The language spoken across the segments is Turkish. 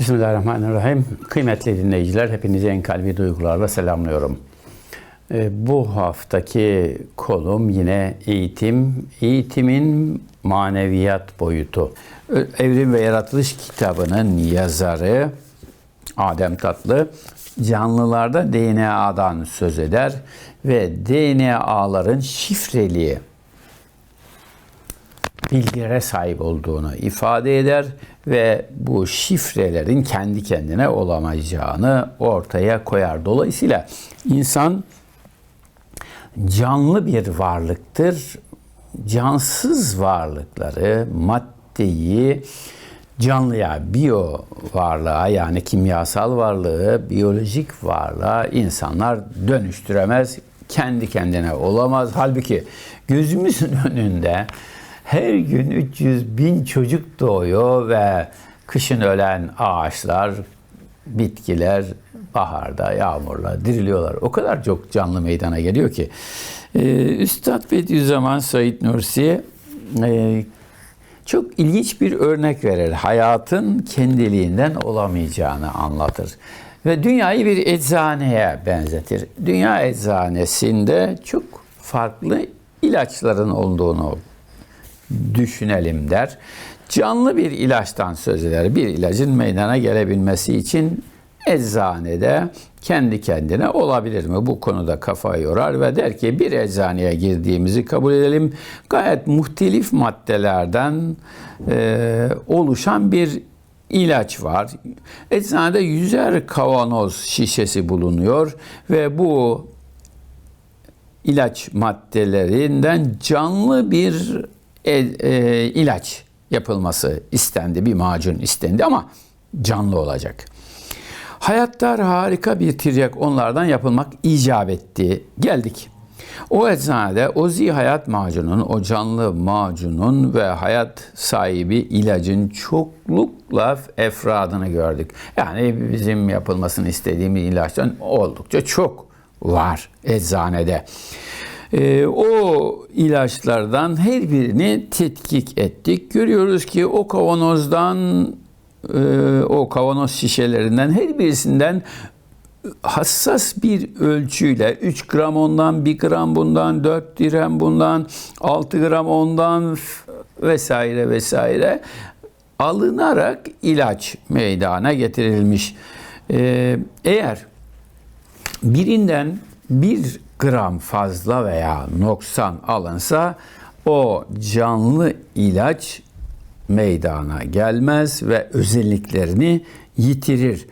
Bismillahirrahmanirrahim. Kıymetli dinleyiciler, hepinizi en kalbi duygularla selamlıyorum. Ee, Bu haftaki konum yine eğitim, eğitimin maneviyat boyutu. Evrim ve Yaratılış kitabının yazarı Adem Tatlı, canlılarda DNA'dan söz eder ve DNA'ların şifreli bilgilere sahip olduğunu ifade eder ve bu şifrelerin kendi kendine olamayacağını ortaya koyar. Dolayısıyla insan canlı bir varlıktır. Cansız varlıkları, maddeyi canlıya, biyo varlığa yani kimyasal varlığı, biyolojik varlığa insanlar dönüştüremez. Kendi kendine olamaz. Halbuki gözümüzün önünde her gün 300 bin çocuk doğuyor ve kışın ölen ağaçlar, bitkiler baharda, yağmurla diriliyorlar. O kadar çok canlı meydana geliyor ki. Ee, Üstad Bediüzzaman Said Nursi e, çok ilginç bir örnek verir. Hayatın kendiliğinden olamayacağını anlatır. Ve dünyayı bir eczaneye benzetir. Dünya eczanesinde çok farklı ilaçların olduğunu düşünelim der. Canlı bir ilaçtan söz eder. Bir ilacın meydana gelebilmesi için eczanede kendi kendine olabilir mi? Bu konuda kafa yorar ve der ki bir eczaneye girdiğimizi kabul edelim. Gayet muhtelif maddelerden e, oluşan bir ilaç var. Eczanede yüzer kavanoz şişesi bulunuyor ve bu ilaç maddelerinden canlı bir e, e, ilaç yapılması istendi. Bir macun istendi ama canlı olacak. Hayatlar harika bir tiryak onlardan yapılmak icap etti. Geldik. O eczanede o zihayat macunun, o canlı macunun ve hayat sahibi ilacın çoklukla efradını gördük. Yani bizim yapılmasını istediğimiz ilaçtan oldukça çok var eczanede. Ee, o ilaçlardan her birini tetkik ettik. Görüyoruz ki o kavanozdan, e, o kavanoz şişelerinden her birisinden hassas bir ölçüyle 3 gram ondan, 1 gram bundan, 4 dirhem bundan, 6 gram ondan vesaire vesaire alınarak ilaç meydana getirilmiş. Ee, eğer birinden bir gram fazla veya noksan alınsa o canlı ilaç meydana gelmez ve özelliklerini yitirir.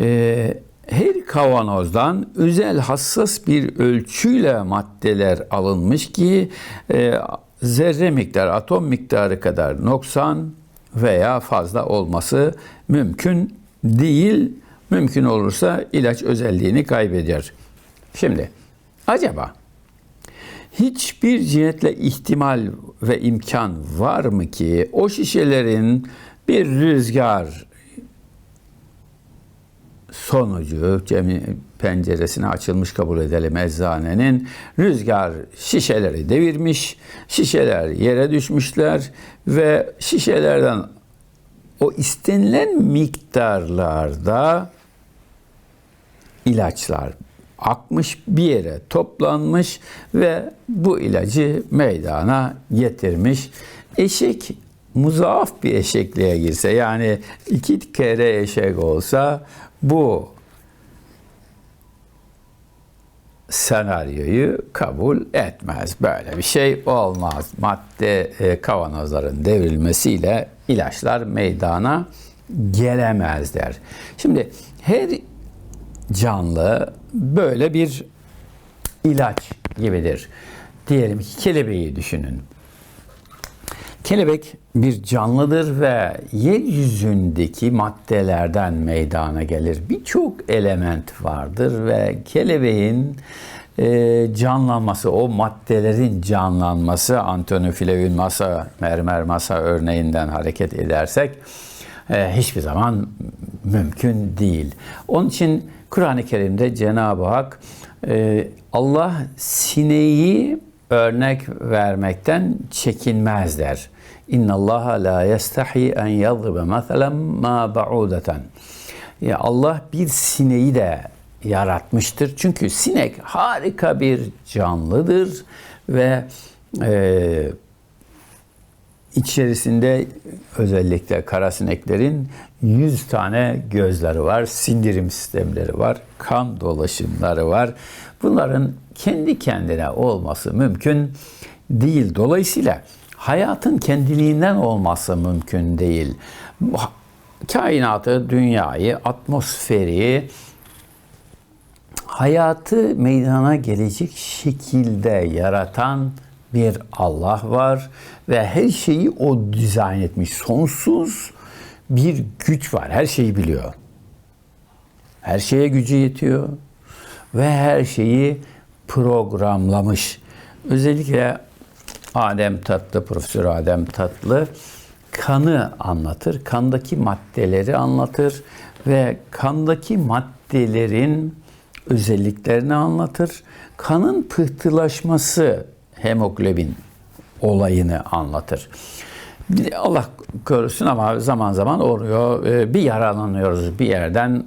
Ee, her kavanozdan özel hassas bir ölçüyle maddeler alınmış ki e, zerre miktarı, atom miktarı kadar noksan veya fazla olması mümkün değil. Mümkün olursa ilaç özelliğini kaybeder. Şimdi acaba hiçbir cihetle ihtimal ve imkan var mı ki o şişelerin bir rüzgar sonucu penceresine açılmış kabul edelim eczanenin rüzgar şişeleri devirmiş, şişeler yere düşmüşler ve şişelerden o istenilen miktarlarda ilaçlar akmış bir yere toplanmış ve bu ilacı meydana getirmiş. Eşek muzaaf bir eşekliğe girse yani iki kere eşek olsa bu senaryoyu kabul etmez. Böyle bir şey olmaz. Madde e, kavanozların devrilmesiyle ilaçlar meydana gelemezler. Şimdi her canlı böyle bir ilaç gibidir. Diyelim ki kelebeği düşünün. Kelebek bir canlıdır ve yeryüzündeki maddelerden meydana gelir. Birçok element vardır ve kelebeğin e, canlanması, o maddelerin canlanması, Antonio masa, mermer masa örneğinden hareket edersek e, hiçbir zaman mümkün değil. Onun için Kur'an-ı Kerim'de Cenab-ı Hak Allah sineği örnek vermekten çekinmez der. İnna Allah la yestahi en yadribe meselen ma ba'udeten. Ya Allah bir sineği de yaratmıştır. Çünkü sinek harika bir canlıdır ve e, içerisinde özellikle kara sineklerin 100 tane gözleri var, sindirim sistemleri var, kan dolaşımları var. Bunların kendi kendine olması mümkün değil. Dolayısıyla hayatın kendiliğinden olması mümkün değil. Kainatı, dünyayı, atmosferi, hayatı meydana gelecek şekilde yaratan bir Allah var ve her şeyi o dizayn etmiş. Sonsuz bir güç var. Her şeyi biliyor. Her şeye gücü yetiyor ve her şeyi programlamış. Özellikle Adem Tatlı, Profesör Adem Tatlı kanı anlatır. Kandaki maddeleri anlatır ve kandaki maddelerin özelliklerini anlatır. Kanın pıhtılaşması hemoglobin olayını anlatır. Allah korusun ama zaman zaman oluyor. Bir yaralanıyoruz bir yerden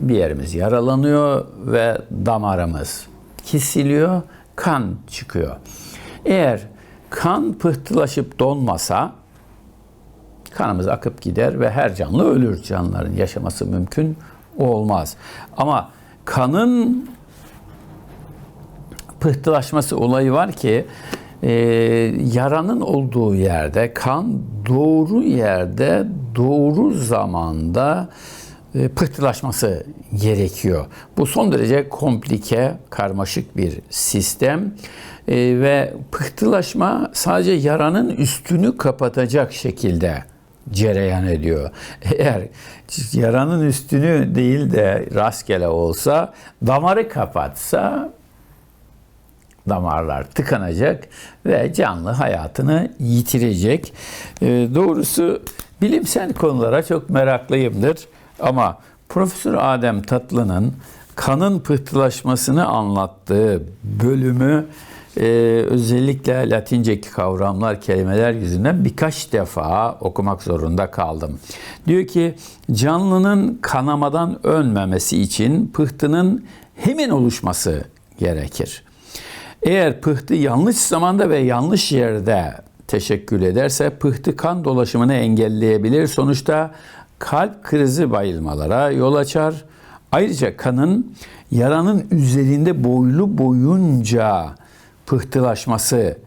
bir yerimiz yaralanıyor ve damarımız kesiliyor, kan çıkıyor. Eğer kan pıhtılaşıp donmasa kanımız akıp gider ve her canlı ölür. Canlıların yaşaması mümkün olmaz. Ama kanın pıhtılaşması olayı var ki e, yaranın olduğu yerde kan doğru yerde doğru zamanda e, pıhtılaşması gerekiyor. Bu son derece komplike, karmaşık bir sistem e, ve pıhtılaşma sadece yaranın üstünü kapatacak şekilde cereyan ediyor. Eğer yaranın üstünü değil de rastgele olsa, damarı kapatsa damarlar tıkanacak ve canlı hayatını yitirecek. E, doğrusu bilimsel konulara çok meraklıyımdır. Ama Profesör Adem Tatlı'nın kanın pıhtılaşmasını anlattığı bölümü e, özellikle Latinceki kavramlar, kelimeler yüzünden birkaç defa okumak zorunda kaldım. Diyor ki canlının kanamadan ölmemesi için pıhtının hemen oluşması gerekir. Eğer pıhtı yanlış zamanda ve yanlış yerde teşekkül ederse pıhtı kan dolaşımını engelleyebilir. Sonuçta kalp krizi bayılmalara yol açar. Ayrıca kanın yaranın üzerinde boylu boyunca pıhtılaşması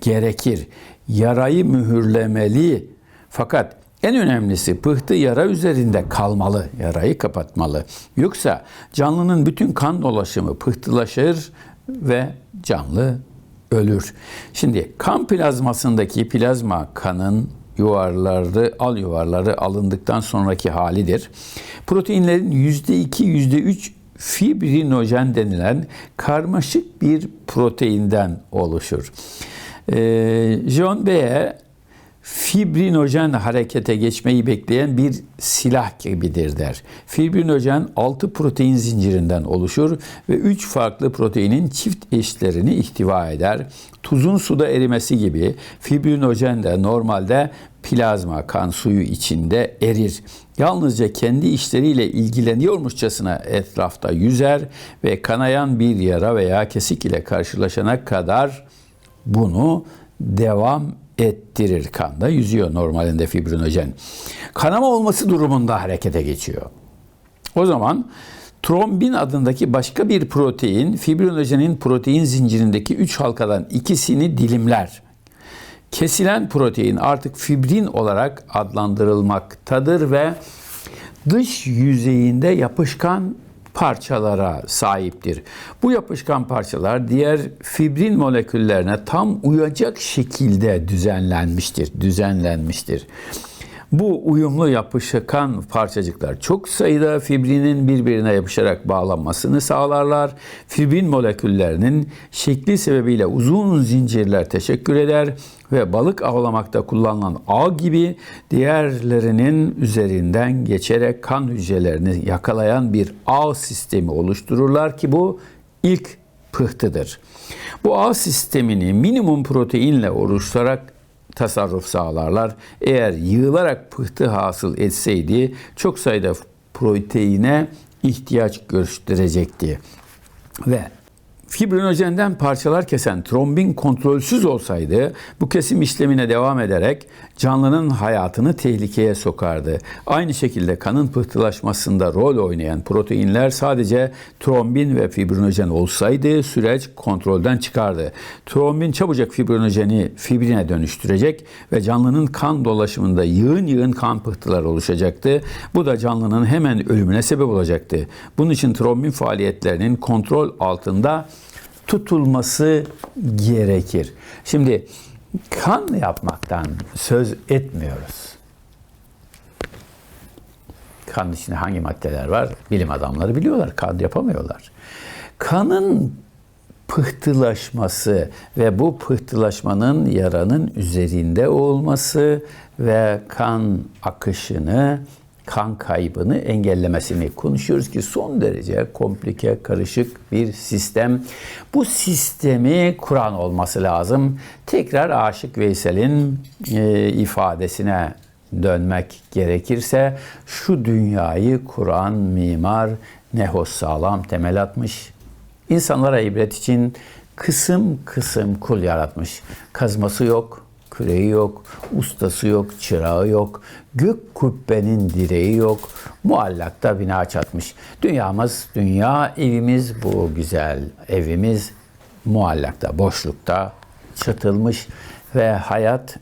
gerekir. Yarayı mühürlemeli fakat en önemlisi pıhtı yara üzerinde kalmalı, yarayı kapatmalı. Yoksa canlının bütün kan dolaşımı pıhtılaşır ve canlı ölür. Şimdi kan plazmasındaki plazma kanın yuvarları, al yuvarları alındıktan sonraki halidir. Proteinlerin %2, %3 fibrinojen denilen karmaşık bir proteinden oluşur. Ee, John B'ye fibrinojen harekete geçmeyi bekleyen bir silah gibidir der. Fibrinojen 6 protein zincirinden oluşur ve 3 farklı proteinin çift eşlerini ihtiva eder. Tuzun suda erimesi gibi fibrinojen de normalde plazma kan suyu içinde erir. Yalnızca kendi işleriyle ilgileniyormuşçasına etrafta yüzer ve kanayan bir yara veya kesik ile karşılaşana kadar bunu devam ettirir kanda. Yüzüyor normalinde fibrinojen. Kanama olması durumunda harekete geçiyor. O zaman trombin adındaki başka bir protein fibrinojenin protein zincirindeki 3 halkadan ikisini dilimler. Kesilen protein artık fibrin olarak adlandırılmaktadır ve dış yüzeyinde yapışkan parçalara sahiptir. Bu yapışkan parçalar diğer fibrin moleküllerine tam uyacak şekilde düzenlenmiştir, düzenlenmiştir. Bu uyumlu yapışkan parçacıklar çok sayıda fibrinin birbirine yapışarak bağlanmasını sağlarlar. Fibrin moleküllerinin şekli sebebiyle uzun zincirler teşekkür eder ve balık avlamakta kullanılan ağ gibi diğerlerinin üzerinden geçerek kan hücrelerini yakalayan bir ağ sistemi oluştururlar ki bu ilk pıhtıdır. Bu ağ sistemini minimum proteinle oluşturarak tasarruf sağlarlar. Eğer yığılarak pıhtı hasıl etseydi çok sayıda proteine ihtiyaç gösterecekti. Ve Fibrinojenden parçalar kesen trombin kontrolsüz olsaydı bu kesim işlemine devam ederek canlının hayatını tehlikeye sokardı. Aynı şekilde kanın pıhtılaşmasında rol oynayan proteinler sadece trombin ve fibrinojen olsaydı süreç kontrolden çıkardı. Trombin çabucak fibrinojeni fibrine dönüştürecek ve canlının kan dolaşımında yığın yığın kan pıhtıları oluşacaktı. Bu da canlının hemen ölümüne sebep olacaktı. Bunun için trombin faaliyetlerinin kontrol altında tutulması gerekir. Şimdi kan yapmaktan söz etmiyoruz. Kan içinde hangi maddeler var? Bilim adamları biliyorlar. Kan yapamıyorlar. Kanın pıhtılaşması ve bu pıhtılaşmanın yaranın üzerinde olması ve kan akışını kan kaybını engellemesini konuşuyoruz ki son derece komplike, karışık bir sistem. Bu sistemi kuran olması lazım. Tekrar Aşık Veysel'in e, ifadesine dönmek gerekirse şu dünyayı kuran mimar Nehos sağlam temel atmış. İnsanlara ibret için kısım kısım kul yaratmış. Kazması yok, küreği yok, ustası yok, çırağı yok, gök kubbenin direği yok, muallakta bina çatmış. Dünyamız, dünya evimiz bu güzel evimiz muallakta, boşlukta çatılmış ve hayat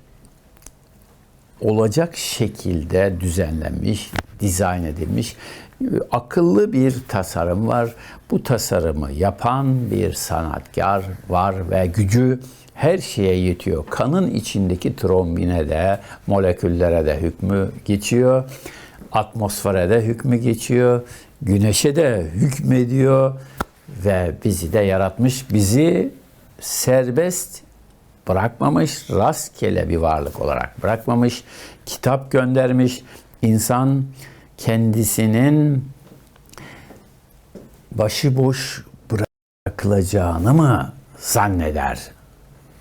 olacak şekilde düzenlenmiş, dizayn edilmiş akıllı bir tasarım var. Bu tasarımı yapan bir sanatkar var ve gücü her şeye yetiyor. Kanın içindeki trombine de, moleküllere de hükmü geçiyor. Atmosfere de hükmü geçiyor. Güneşe de hükmediyor ve bizi de yaratmış. Bizi serbest bırakmamış, rastgele bir varlık olarak bırakmamış. Kitap göndermiş. İnsan kendisinin başıboş bırakılacağını mı zanneder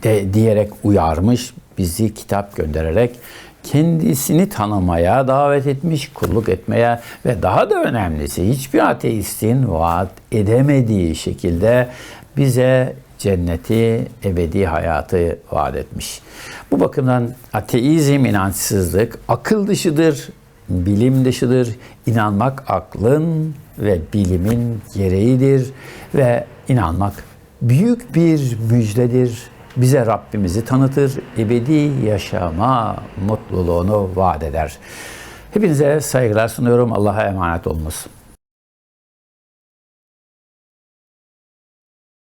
de diyerek uyarmış bizi kitap göndererek kendisini tanımaya davet etmiş, kulluk etmeye ve daha da önemlisi hiçbir ateistin vaat edemediği şekilde bize cenneti, ebedi hayatı vaat etmiş. Bu bakımdan ateizm, inançsızlık akıl dışıdır, bilim dışıdır. İnanmak aklın ve bilimin gereğidir ve inanmak büyük bir müjdedir. Bize Rabbimizi tanıtır, ebedi yaşama mutluluğunu vaat eder. Hepinize saygılar sunuyorum. Allah'a emanet olunuz.